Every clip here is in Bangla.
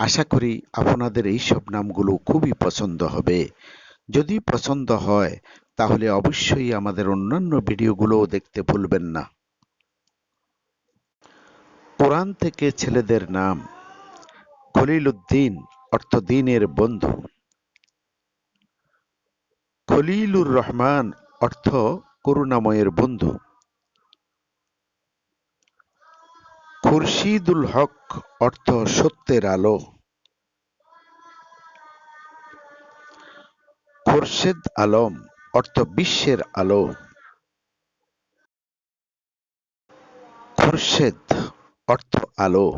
আশা করি আপনাদের এই সব নামগুলো খুবই পছন্দ হবে। যদি পছন্দ হয়, তাহলে অবশ্যই আমাদের অন্যান্য ভিডিওগুলোও দেখতে ভুলবেন না। কোরআন থেকে ছেলেদের নাম খলিল উদ্দিন অর্থ দিনের বন্ধু। খলিলুর রহমান, অর্থ করুণাময়ের বন্ধু। খুরশিদুল হক অর্থ সত্যের আলো। খোরশেদ আলম অর্থ বিশ্বের আলো। খোরশেদ অর্থ আলো।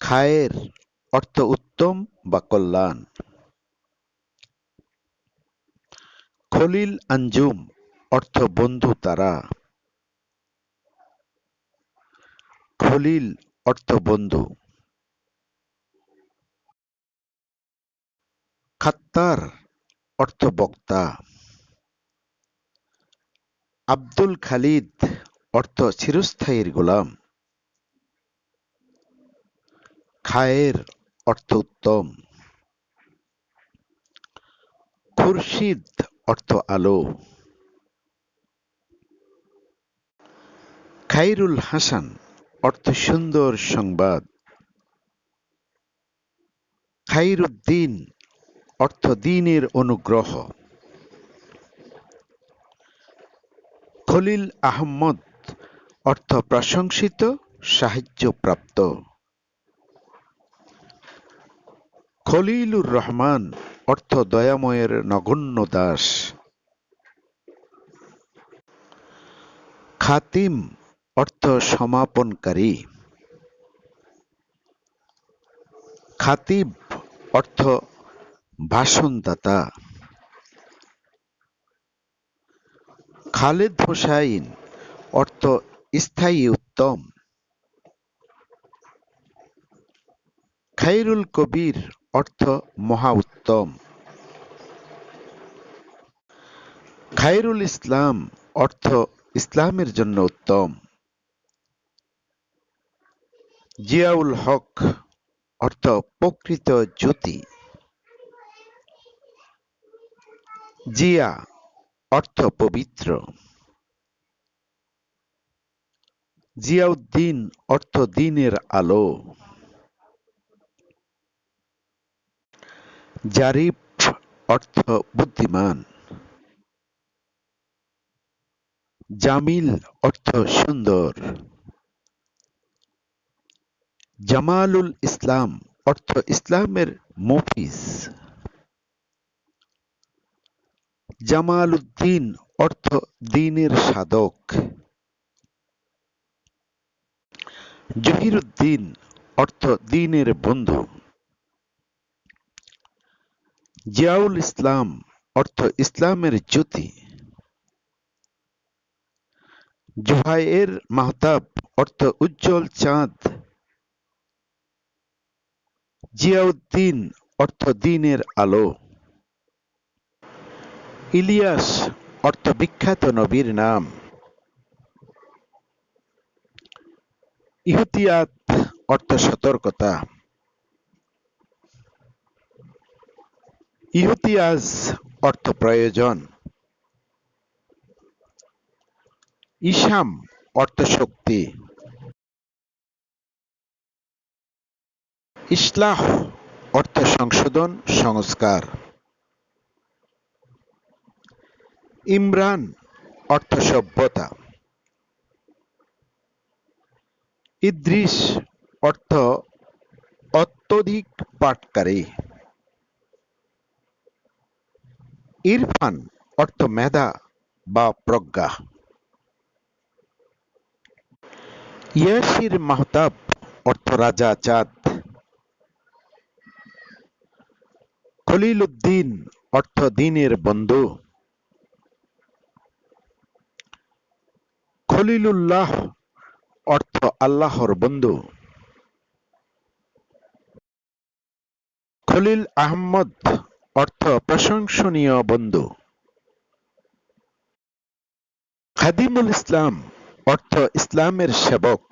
খায়ের অর্থ উত্তম বা কল্যাণ। খলিল আঞ্জুম অর্থ বন্ধু তারা। খলিল অর্থ বন্ধু। খাত্তার অর্থ বক্তা। আব্দুল খালিদ অর্থ চিরস্থায়ীর গোলাম। খায়ের অর্থ উত্তম। খুরশিদ অর্থ আলো। খাইরুল হাসান অর্থ সুন্দর সংবাদ। খাইরুদ্দিন অর্থ দিনের অনুগ্রহ। খলিল আহম্মদ অর্থ প্রশংসিত সাহায্যপ্রাপ্ত। খলিলুর রহমান অর্থ দয়াময়ের নগণ্য দাস। খাতিম অর্থ সমাপনকারী। খাতিব অর্থ ভাষণদাতা। খালেদ হোসাইন অর্থ স্থায়ী উত্তম। খাইরুল কবির অর্থ মহা উত্তম। খাইরুল ইসলাম অর্থ ইসলামের জন্য উত্তম। জিয়াউল হক, অর্থ প্রকৃত জ্যোতি। জিয়া, অর্থ পবিত্র। জিয়াউদ্দিন, অর্থ দিনের আলো। জারিফ, অর্থ বুদ্ধিমান। জামিল, অর্থ সুন্দর। জামালুল ইসলাম, অর্থ ইসলামের মফিজ। জামাল উদ্দিন অর্থ দিনের সাধক। জহিরুদ্দিন অর্থ দিনের বন্ধু। জিয়াউল ইসলাম, অর্থ ইসলামের জ্যোতি। জুহাইয়ের মাহতাব, অর্থ উজ্জ্বল চাঁদ। জিয়াউদ্দিন অর্থ দিনের আলো। ইলিয়াস অর্থ বিখ্যাত নবীর নাম। ইহতিয়াত অর্থ সতর্কতা। ইহতিয়াজ অর্থ প্রয়োজন। ইসাম অর্থ শক্তি। ইসলাহ, অর্থ সংশোধন, সংস্কার। ইমরান, অর্থ সভ্যতা। ইদ্রিস, অর্থ অত্যধিক পাটকারী। ইরফান, অর্থ মেধা বা প্রজ্ঞা। ইয়াসির মাহতাব, অর্থ রাজা, চাঁদ। খলিল উদ্দিন অর্থ দিনের বন্ধু। খলিলুল্লাহ অর্থ আল্লাহর বন্ধু। খলিল আহমদ অর্থ প্রশংসনীয় বন্ধু। খাদিমুল ইসলাম অর্থ ইসলামের সেবক।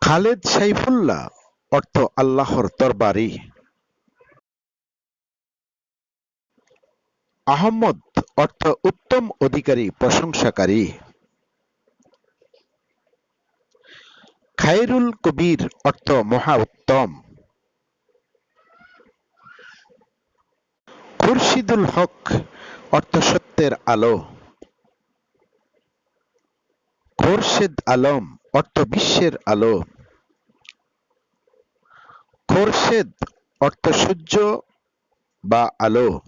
খালেদ সাইফুল্লাহ অর্থ আল্লাহর তরবারি আহম্মদ অর্থ উত্তম অধিকারী, প্রশংসাকারী। খায়রুল কবির অর্থ মহা উত্তম। খুরশিদুল হক অর্থ সত্যের আলো। খোরশেদ আলম অর্থ বিশ্বের আলো। খোরশেদ অর্থ সূর্য বা আলো।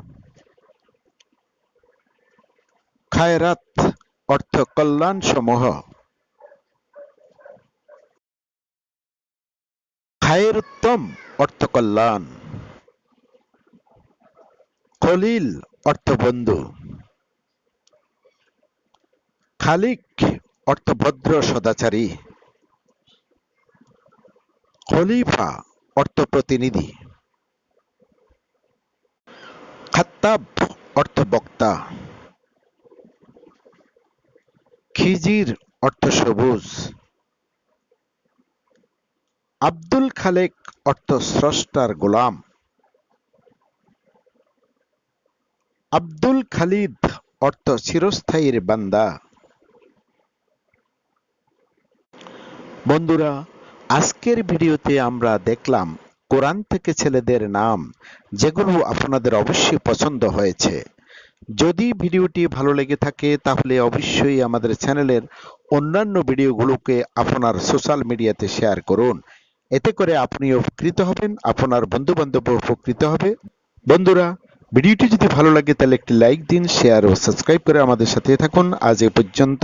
খায়রাত অর্থ কল্যাণ সমূহ খায়ের উত্তম অর্থ কল্যাণ। খলিল অর্থ বন্ধু। খালিক অর্থ ভদ্র সদাচারী। খলিফা অর্থ প্রতিনিধি খাত্তাব অর্থ বক্তা খিজির অর্থ সবুজ আব্দুল খালেক অর্থ স্রষ্টার গোলাম। আব্দুল খালিদ অর্থ চিরস্থায়ীর বান্দা। বন্ধুরা আজকের ভিডিওতে আমরা দেখলাম কোরআন থেকে ছেলেদের নাম, যেগুলো আপনাদের অবশ্যই পছন্দ হয়েছে। যদি ভিডিওটি ভালো লেগে থাকে, তাহলে অবশ্যই আমাদের চ্যানেলের অন্যান্য ভিডিওগুলোকে আপনার সোশ্যাল মিডিয়াতে শেয়ার করুন। এতে করে আপনি উপকৃত হবেন, আপনার বন্ধু বান্ধব উপকৃত হবে। বন্ধুরা ভিডিওটি যদি ভালো লাগে, তাহলে একটি লাইক দিন শেয়ার ও সাবস্ক্রাইব করে আমাদের সাথে থাকুন। আজ এ পর্যন্ত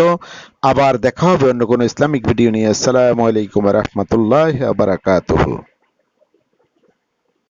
আবার দেখা হবে অন্য কোনো ইসলামিক ভিডিও নিয়ে। আসসালামু আলাইকুম রহমতুল্লাহ বারাকাতুহু।